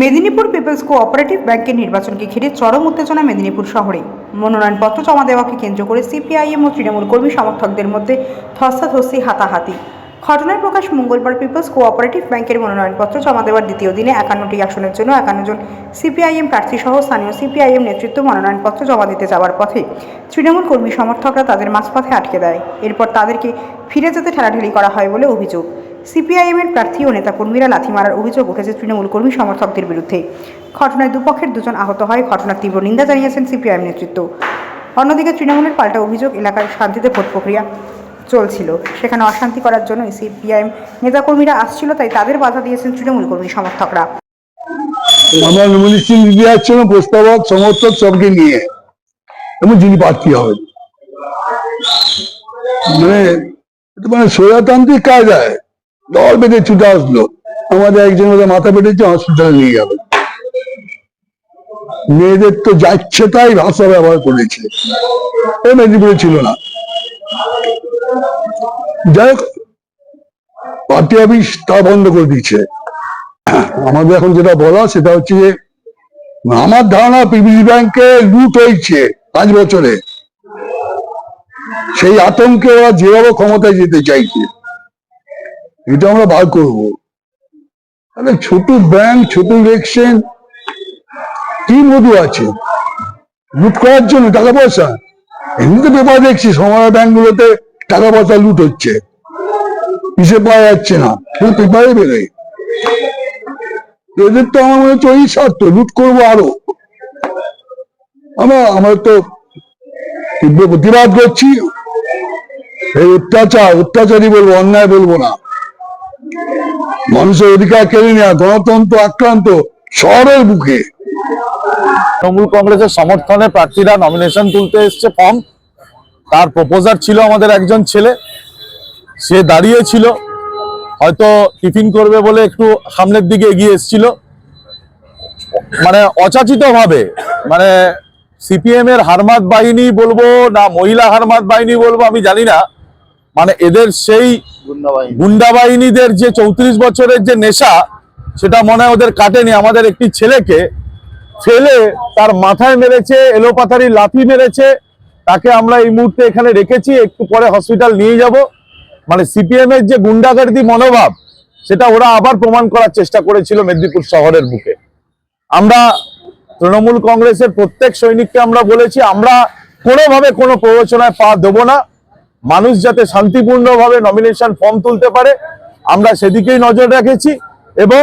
Medinipur people's cooperative ব্যাংকের নির্বাচনকে ঘিরে চরম উত্তেজনা মেদিনীপুর শহরে। মনোনয়নপত্র জমা দেওয়াকে কেন্দ্র করে সিপিআইএম ও তৃণমূল কর্মী সমর্থকদের মধ্যে ধস্তাধস্তি হাতাহাতি। ঘটনার প্রকাশ মঙ্গলবার পিপলস কোঅপারেটিভ ব্যাংকের মনোনয়নপত্র জমা দেওয়ার দ্বিতীয় দিনে একান্নটি আসনের জন্য একান্ন জন সিপিআইএম প্রার্থী সহ স্থানীয় সিপিআইএম নেতৃত্ব মনোনয়নপত্র জমা দিতে যাওয়ার পথে তৃণমূল কর্মী সমর্থকরা তাদের মাঝপথে আটকে দেয়। এরপর তাদেরকে ফিরে যেতে ঠেলাঠেলি করা হয় বলে অভিযোগ। সিপিআইএমের প্রার্থী ও নেতাকর্মীরা লাথি মারার অভিযোগ উঠেছে তৃণমূল কর্মী সমর্থকদের বিরুদ্ধে। ঘটনায় দুপক্ষের দুজন আহত হয়, ঘটনার তীব্র নিন্দা জানিয়েছেন সিপিআইএম নেতৃত্ব। অন্যদিকে তৃণমূলের পাল্টা অভিযোগ এলাকায় শান্তিতে ভোট প্রক্রিয়া চলছিল। সেখানে অশান্তি করার জন্য সিপিআইএম নেতাকর্মীরা আসছিল, তাই তাদের বাধা দিয়েছেন তৃণমূল কর্মী সমর্থকরা। আমরা নমিনেশন দিতে যাচ্ছিলাম প্রস্তাবক, সমর্থক সবকে নিয়ে। এবং যিনি প্রার্থী হবেন। মানে মানে স্বৈরতান্ত্রিক কায়দায় দল বেঁধে ছুটে আসলো। আমাদের একজন ওদের মাথা পেটেছে হসপিটালে নিয়ে গেল মেয়েদের তো যাচ্ছে তাই ভাষা ব্যবহার করেছে। ও মেদিনীপুরে ছিল না। যাই হোক পার্টি অফিস তা বন্ধ করে দিচ্ছে আমাদের এখন যেটা বলা সেটা হচ্ছে যে, আমার ধারণা পিবিসি ব্যাংকে লুট হয়েছে পাঁচ বছরে। সেই আতঙ্কে ওরা যেভাবে ক্ষমতায় যেতে চাইছে। এটা আমরা বার করব। তাহলে ছোট ব্যাংক ছোট ইলেকশন কি মধু আছে। লুট করার জন্য টাকা পয়সা। এমনিতে পেপার দেখছি সময় ব্যাংকগুলোতে টাকা পয়সা লুট হচ্ছে। হিসেব পাওয়া যাচ্ছে না পেপারে বেরোয়। এদের তো আমার মনে হচ্ছে ওই স্বার্থ, লুট করব আরও। আমরা আমরা তো তীব্র প্রতিবাদ করছি। এই অত্যাচার, অত্যাচারই বলব, অন্যায় বলব না। মানুষের অধিকার কেড়ে নেওয়া গণতন্ত্র আক্রান্ত শহরের বুকে। তৃণমূল কংগ্রেসের সমর্থনে প্রার্থীরা নমিনেশন তুলতে এসছে ফর্ম তার প্রপোজার ছিল আমাদের একজন ছেলে। সে দাঁড়িয়ে ছিল। হয়তো টিফিন করবে বলে একটু সামনের দিকে এগিয়ে এসেছিল। মানে অচাচিত ভাবে মানে সিপিএম এর হারমাত বাহিনী বলব না মহিলা হারমাত বাহিনী বলব আমি জানি না। মানে এদের সেই গুন্ডা বাহিনীদের যে চৌত্রিশ বছরের যে নেশা, সেটা মনে হয় ওদের কাটেনি। আমাদের একটি ছেলেকে ফেলে তার মাথায় মেরেছে, এলোপাথারি লাথি মেরেছে। তাকে আমরা এই মুহূর্তে এখানে রেখেছি, একটু পরে হসপিটাল নিয়ে যাব। মানে সিপিএম এর যে গুন্ডাগার্দি মনোভাব, সেটা ওরা আবার প্রমাণ করার চেষ্টা করেছিল মেদিনীপুর শহরের বুকে। আমরা তৃণমূল কংগ্রেসের প্রত্যেক সৈনিককে আমরা বলেছি, আমরা কোনোভাবে কোনো প্ররোচনায় পা দেবো না। মানুষ যাতে শান্তিপূর্ণভাবে নমিনেশন ফর্ম তুলতে পারে আমরা সেদিকেই নজর রেখেছি এবং